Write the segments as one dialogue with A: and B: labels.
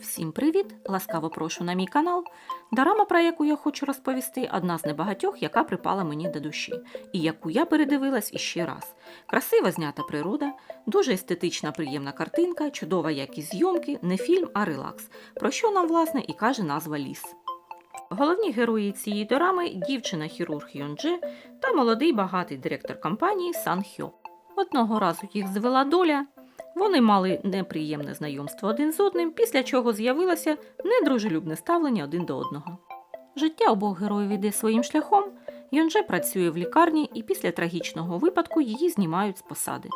A: Всім привіт! Ласкаво прошу на мій канал. Дорама, про яку я хочу розповісти, одна з небагатьох, яка припала мені до душі, і яку я передивилась іще раз. Красиво знята природа, дуже естетична приємна картинка, чудова якість зйомки, не фільм, а релакс, про що нам, власне, і каже назва ліс. Головні герої цієї дорами дівчина-хірург Йондже та молодий багатий директор компанії Сан Хьо. Одного разу їх звела доля, вони мали неприємне знайомство один з одним, після чого з'явилося недружелюбне ставлення один до одного. Життя обох героїв іде своїм шляхом. Йонже працює в лікарні, і після трагічного випадку її знімають з посади.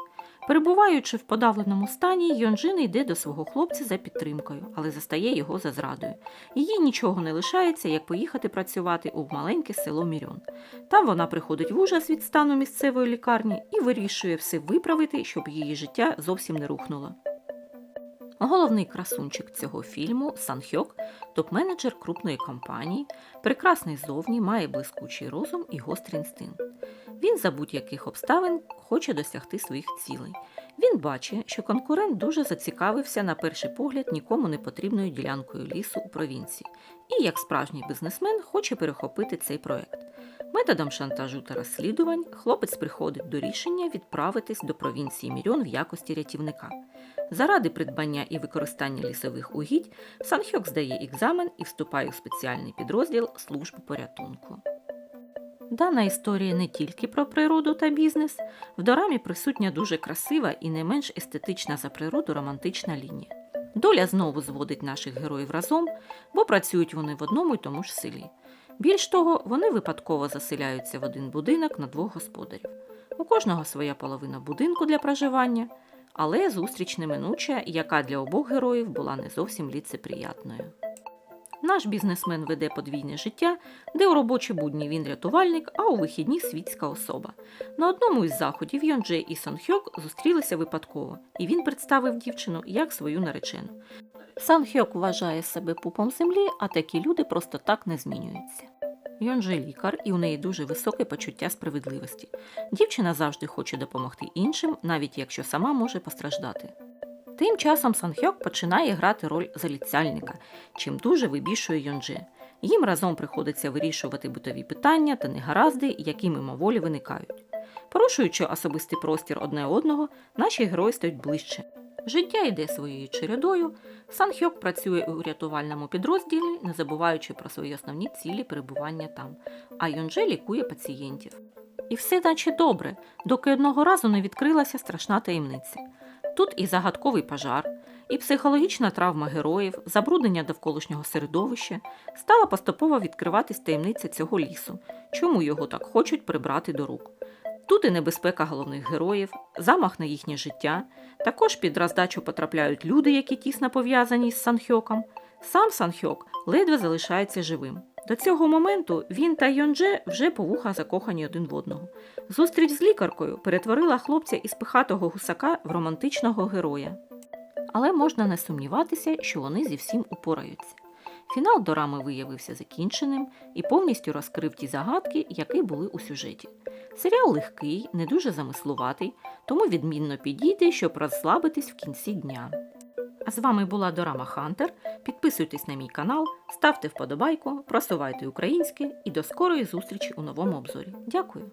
A: Перебуваючи в подавленому стані, Йонджин йде до свого хлопця за підтримкою, але застає його за зрадою. Їй нічого не лишається, як поїхати працювати у маленьке село Мірьон. Там вона приходить в ужас від стану місцевої лікарні і вирішує все виправити, щоб її життя зовсім не рухнуло. Головний красунчик цього фільму Сан Хьок, топ-менеджер крупної компанії, прекрасний зовні, має блискучий розум і гострий інстинкт. Він за будь-яких обставин хоче досягти своїх цілей. Він бачить, що конкурент дуже зацікавився на перший погляд нікому не потрібною ділянкою лісу у провінції, і як справжній бізнесмен хоче перехопити цей проект. Методом шантажу та розслідувань хлопець приходить до рішення відправитись до провінції Мірьон в якості рятівника. Заради придбання і використання лісових угідь Санхьок здає екзамен і вступає у спеціальний підрозділ служби порятунку. Дана історія не тільки про природу та бізнес. В дорамі присутня дуже красива і не менш естетична за природу романтична лінія. Доля знову зводить наших героїв разом, бо працюють вони в одному й тому ж селі. Більш того, вони випадково заселяються в один будинок на двох господарів. У кожного своя половина будинку для проживання, але зустріч неминуча, яка для обох героїв була не зовсім ліцеприятною. Наш бізнесмен веде подвійне життя, де у робочі будні він рятувальник, а у вихідні світська особа. На одному із заходів Йонджей і Сон Хьок зустрілися випадково, і він представив дівчину як свою наречену. Сан Хьок вважає себе пупом землі, а такі люди просто так не змінюються. Йонже лікар, і у неї дуже високе почуття справедливості. Дівчина завжди хоче допомогти іншим, навіть якщо сама може постраждати. Тим часом Санхьок починає грати роль заліцяльника, чим дуже вибішує Йонже. Їм разом приходиться вирішувати битові питання та негаразди, які мимоволі виникають. Порушуючи особистий простір одне одного, наші герої стають ближче. Життя йде своєю чередою. Санхьок працює у рятувальному підрозділі, не забуваючи про свої основні цілі перебування там, а Йонже лікує пацієнтів. І все наче добре, доки одного разу не відкрилася страшна таємниця. Тут і загадковий пожар, і психологічна травма героїв, забруднення довколишнього середовища стала поступово відкриватись таємниця цього лісу, чому його так хочуть прибрати до рук. Тут і небезпека головних героїв, замах на їхнє життя. Також під роздачу потрапляють люди, які тісно пов'язані з Санхьоком. Сам Санхьок ледве залишається живим. До цього моменту він та Йондже вже по вуха закохані один в одного. Зустріч з лікаркою перетворила хлопця із пихатого гусака в романтичного героя. Але можна не сумніватися, що вони зі всім упораються. Фінал дорами виявився закінченим і повністю розкрив ті загадки, які були у сюжеті. Серіал легкий, не дуже замислуватий, тому відмінно підійде, щоб розслабитись в кінці дня. А з вами була Дорама Хантер. Підписуйтесь на мій канал, ставте вподобайку, просувайте українське і до скорої зустрічі у новому обзорі. Дякую!